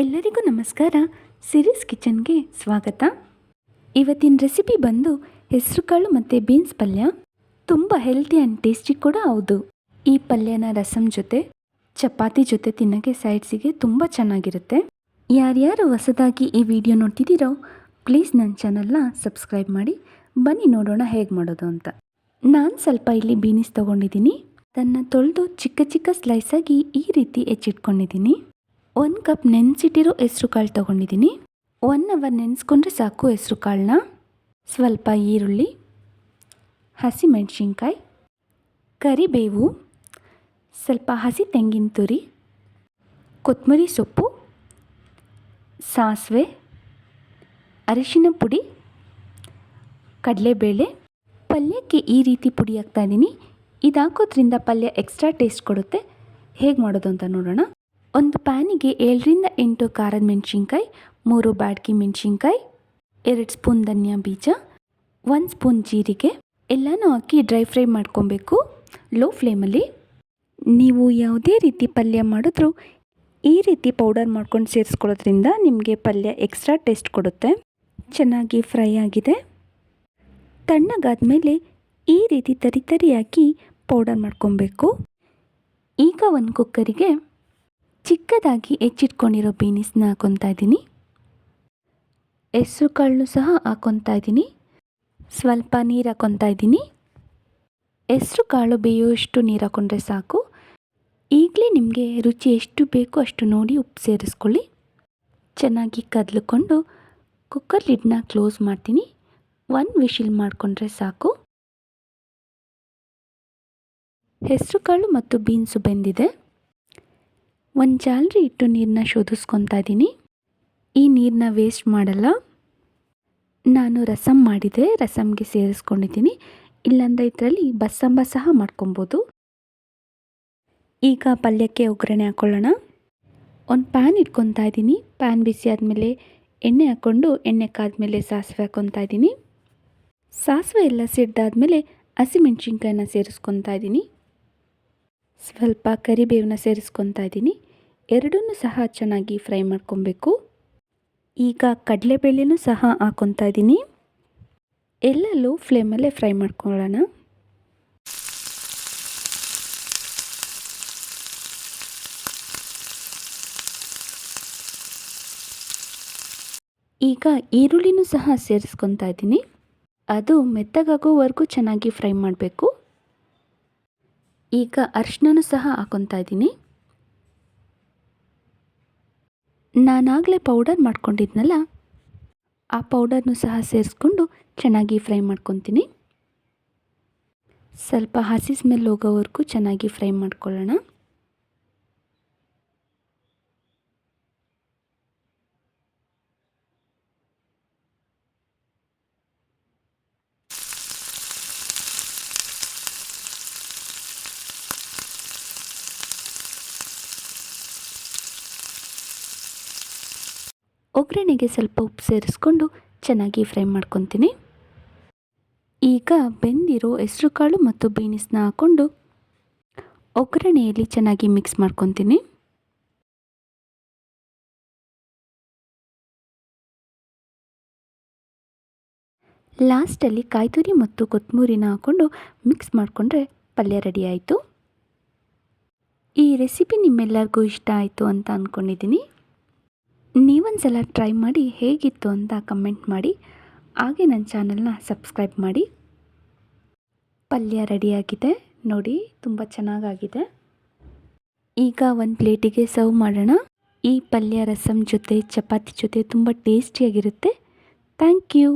ಎಲ್ಲರಿಗೂ ನಮಸ್ಕಾರ. ಸಿರೀಸ್ ಕಿಚನ್ಗೆ ಸ್ವಾಗತ. ಇವತ್ತಿನ ರೆಸಿಪಿ ಬಂದು ಹೆಸರುಕಾಳು ಮತ್ತು ಬೀನ್ಸ್ ಪಲ್ಯ. ತುಂಬ ಹೆಲ್ತಿ ಆ್ಯಂಡ್ ಟೇಸ್ಟಿ ಕೂಡ ಹೌದು. ಈ ಪಲ್ಯನ ರಸಮ್ ಜೊತೆ, ಚಪಾತಿ ಜೊತೆ ತಿನ್ನೋಕ್ಕೆ ಸೈಡ್ಸಿಗೆ ತುಂಬ ಚೆನ್ನಾಗಿರುತ್ತೆ. ಯಾರ್ಯಾರು ಹೊಸದಾಗಿ ಈ ವಿಡಿಯೋ ನೋಡ್ತಿದ್ದೀರೋ ಪ್ಲೀಸ್ ನನ್ನ ಚಾನಲ್ನ ಸಬ್ಸ್ಕ್ರೈಬ್ ಮಾಡಿ, ಬನ್ನಿ ನೋಡೋಣ ಹೇಗೆ ಮಾಡೋದು ಅಂತ. ನಾನು ಸ್ವಲ್ಪ ಇಲ್ಲಿ ಬೀನಿಸ್ ತೊಗೊಂಡಿದ್ದೀನಿ. ತನ್ನ ತೊಳೆದು ಚಿಕ್ಕ ಚಿಕ್ಕ ಸ್ಲೈಸಾಗಿ ಈ ರೀತಿ ಹೆಚ್ಚಿಟ್ಕೊಂಡಿದ್ದೀನಿ. ಒಂದು ಕಪ್ ನೆನೆಸಿಟ್ಟಿರೋ ಹೆಸ್ರು ಕಾಳು ತೊಗೊಂಡಿದ್ದೀನಿ. ಒನ್ ಅವರ್ ನೆನೆಸ್ಕೊಂಡ್ರೆ ಸಾಕು ಹೆಸ್ರು ಕಾಳನ್ನ. ಸ್ವಲ್ಪ ಈರುಳ್ಳಿ, ಹಸಿಮೆಣಸಿನ್ಕಾಯಿ, ಕರಿಬೇವು, ಸ್ವಲ್ಪ ಹಸಿ ತೆಂಗಿನ ತುರಿ ಕೊತ್ತಂಬರಿ ಸೊಪ್ಪು, ಸಾಸಿವೆ, ಅರಿಶಿನ ಪುಡಿ, ಕಡಲೆಬೇಳೆ. ಪಲ್ಯಕ್ಕೆ ಈ ರೀತಿ ಪುಡಿ ಹಾಕ್ತಾ ಇದ್ದೀನಿ. ಇದು ಹಾಕೋದ್ರಿಂದ ಪಲ್ಯ ಎಕ್ಸ್ಟ್ರಾ ಟೇಸ್ಟ್ ಕೊಡುತ್ತೆ. ಹೇಗೆ ಮಾಡೋದು ಅಂತ ನೋಡೋಣ. ಒಂದು ಪ್ಯಾನಿಗೆ ಏಳರಿಂದ ಎಂಟು ಖಾರದ ಮೆಣಸಿನ್ಕಾಯಿ, ಮೂರು ಬಾಡ್ಗೆ ಮೆಣಸಿನ್ಕಾಯಿ, ಎರಡು ಸ್ಪೂನ್ ಧನಿಯಾ ಬೀಜ, ಒಂದು ಸ್ಪೂನ್ ಜೀರಿಗೆ. ಎಲ್ಲನೂ ಹಾಕಿ ಡ್ರೈ ಫ್ರೈ ಮಾಡ್ಕೊಬೇಕು ಲೋ ಫ್ಲೇಮಲ್ಲಿ. ನೀವು ಯಾವುದೇ ರೀತಿ ಪಲ್ಯ ಮಾಡಿದ್ರೂ ಈ ರೀತಿ ಪೌಡರ್ ಮಾಡ್ಕೊಂಡು ಸೇರಿಸ್ಕೊಳ್ಳೋದ್ರಿಂದ ನಿಮಗೆ ಪಲ್ಯ ಎಕ್ಸ್ಟ್ರಾ ಟೇಸ್ಟ್ ಕೊಡುತ್ತೆ. ಚೆನ್ನಾಗಿ ಫ್ರೈ ಆಗಿದೆ. ತಣ್ಣಗಾದ ಮೇಲೆ ಈ ರೀತಿ ತರಿ ತರಿಯಾಗಿ ಪೌಡರ್ ಮಾಡ್ಕೊಬೇಕು. ಈಗ ಒಂದು ಕುಕ್ಕರಿಗೆ ಚಿಕ್ಕದಾಗಿ ಹೆಚ್ಚಿಟ್ಕೊಂಡಿರೋ ಬೀನಿಸ್ನ ಹಾಕೊತಾ ಇದ್ದೀನಿ. ಹೆಸ್ರು ಕಾಳನ್ನು ಸಹ ಹಾಕೊತಾ ಇದ್ದೀನಿ. ಸ್ವಲ್ಪ ನೀರು ಹಾಕೊತಾ ಇದ್ದೀನಿ. ಹೆಸ್ರು ಕಾಳು ಬೇಯೋಷ್ಟು ನೀರು ಹಾಕೊಂಡ್ರೆ ಸಾಕು. ಈಗಲೇ ನಿಮಗೆ ರುಚಿ ಎಷ್ಟು ಬೇಕೋ ಅಷ್ಟು ನೋಡಿ ಉಪ್ಪು ಸೇರಿಸ್ಕೊಳ್ಳಿ. ಚೆನ್ನಾಗಿ ಕದ್ಲುಕೊಂಡು ಕುಕ್ಕರ್ ಲಿಡ್ನ ಕ್ಲೋಸ್ ಮಾಡ್ತೀನಿ. ಒನ್ ವಿಶಿಲ್ ಮಾಡಿಕೊಂಡ್ರೆ ಸಾಕು. ಹೆಸರು ಕಾಳು ಮತ್ತು ಬೀನ್ಸು ಬೆಂದಿದೆ. ಒಂದು ಜಾಲರಿ ಇಟ್ಟು ನೀರನ್ನ ಶೋಧಿಸ್ಕೊತಾ ಇದ್ದೀನಿ ಈ ನೀರನ್ನ ವೇಸ್ಟ್ ಮಾಡಲ್ಲ. ನಾನು ರಸಮ್ ಮಾಡಿದೆ ರಸಮ್ಗೆ ಸೇರಿಸ್ಕೊಂಡಿದ್ದೀನಿ. ಇಲ್ಲಾಂದರೆ ಇದರಲ್ಲಿ ಬಸ್ಸಂಬ ಸಹ ಮಾಡ್ಕೊಬೋದು. ಈಗ ಪಲ್ಯಕ್ಕೆ ಒಗ್ಗರಣೆ ಹಾಕ್ಕೊಳ್ಳೋಣ ಒಂದು ಪ್ಯಾನ್ ಇಟ್ಕೊತಾ ಇದ್ದೀನಿ ಪ್ಯಾನ್ ಬಿಸಿ ಆದಮೇಲೆ ಎಣ್ಣೆ ಹಾಕ್ಕೊಂಡು ಎಣ್ಣೆ ಕಾದ್ಮೇಲೆ ಸಾಸಿವೆ ಹಾಕ್ಕೊತಾ ಇದ್ದೀನಿ ಸಾಸಿವೆ ಎಲ್ಲ ಸಿಡ್ದಾದ್ಮೇಲೆ ಹಸಿಮೆಣ್ಸಿನ್ಕಾಯನ್ನ ಸೇರಿಸ್ಕೊತಾ ಇದ್ದೀನಿ ಸ್ವಲ್ಪ ಕರಿಬೇವನ್ನ ಸೇರಿಸ್ಕೊತಾ ಇದ್ದೀನಿ ಎರಡೂ ಸಹ ಚೆನ್ನಾಗಿ ಫ್ರೈ ಮಾಡ್ಕೊಬೇಕು. ಈಗ ಕಡಲೆಬೇಳೆನೂ ಸಹ ಹಾಕ್ಕೊತಾ ಇದ್ದೀನಿ. ಎಲ್ಲ ಲೋ ಫ್ಲೇಮಲ್ಲೇ ಫ್ರೈ ಮಾಡ್ಕೊಳ್ಳೋಣ. ಈಗ ಈರುಳ್ಳಿನೂ ಸಹ ಸೇರಿಸ್ಕೊತಾ ಇದ್ದೀನಿ. ಅದು ಮೆತ್ತಗಾಗೋವರೆಗೂ ಚೆನ್ನಾಗಿ ಫ್ರೈ ಮಾಡಬೇಕು. ಈಗ ಅರಿಶಿನೂ ಸಹ ಹಾಕೊತಾ ಇದ್ದೀನಿ. ನಾನಾಗಲೇ ಪೌಡರ್ ಮಾಡ್ಕೊಂಡಿದ್ನಲ್ಲ? ಆ ಪೌಡರ್ನು ಸಹ ಸೇರಿಸ್ಕೊಂಡು ಚೆನ್ನಾಗಿ ಫ್ರೈ ಮಾಡ್ಕೊತೀನಿ. ಸ್ವಲ್ಪ ಹಸಿ ಸ್ಮೆಲ್ ಹೋಗೋವರೆಗೂ ಚೆನ್ನಾಗಿ ಫ್ರೈ ಮಾಡ್ಕೊಳ್ಳೋಣ. ಒಗ್ಗರಣೆಗೆ ಸ್ವಲ್ಪ ಉಪ್ಪು ಸೇರಿಸ್ಕೊಂಡು ಚೆನ್ನಾಗಿ ಫ್ರೈ ಮಾಡ್ಕೊತೀನಿ. ಈಗ ಬೆಂದಿರೋ ಹೆಸ್ರುಕಾಳು ಮತ್ತು ಬೀನಿಸ್ನ ಹಾಕ್ಕೊಂಡು ಒಗ್ಗರಣೆಯಲ್ಲಿ ಚೆನ್ನಾಗಿ ಮಿಕ್ಸ್ ಮಾಡ್ಕೊತೀನಿ. ಲಾಸ್ಟಲ್ಲಿ ಕಾಯ್ತುರಿ ಮತ್ತು ಕೊತ್ತಂಬರಿನ ಹಾಕ್ಕೊಂಡು ಮಿಕ್ಸ್ ಮಾಡಿಕೊಂಡ್ರೆ ಪಲ್ಯ ರೆಡಿ ಆಯಿತು. ಈ ರೆಸಿಪಿ ನಿಮ್ಮೆಲ್ಲರಿಗೂ ಇಷ್ಟ ಆಯಿತು ಅಂತ ಅಂದ್ಕೊಂಡಿದ್ದೀನಿ ನೀವೊಂದ್ಸಲ ಟ್ರೈ ಮಾಡಿ ಹೇಗಿತ್ತು ಅಂತ ಕಮೆಂಟ್ ಮಾಡಿ. ಹಾಗೆ ನನ್ನ ಚಾನಲ್ನ ಸಬ್ಸ್ಕ್ರೈಬ್ ಮಾಡಿ. ಪಲ್ಯ ರೆಡಿಯಾಗಿದೆ ನೋಡಿ, ತುಂಬ ಚೆನ್ನಾಗಾಗಿದೆ. ಈಗ ಒಂದು ಪ್ಲೇಟಿಗೆ ಸರ್ವ್ ಮಾಡೋಣ. ಈ ಪಲ್ಯ ರಸಮ್ ಜೊತೆ, ಚಪಾತಿ ಜೊತೆ ತುಂಬ ಟೇಸ್ಟಿಯಾಗಿರುತ್ತೆ ಥ್ಯಾಂಕ್ ಯು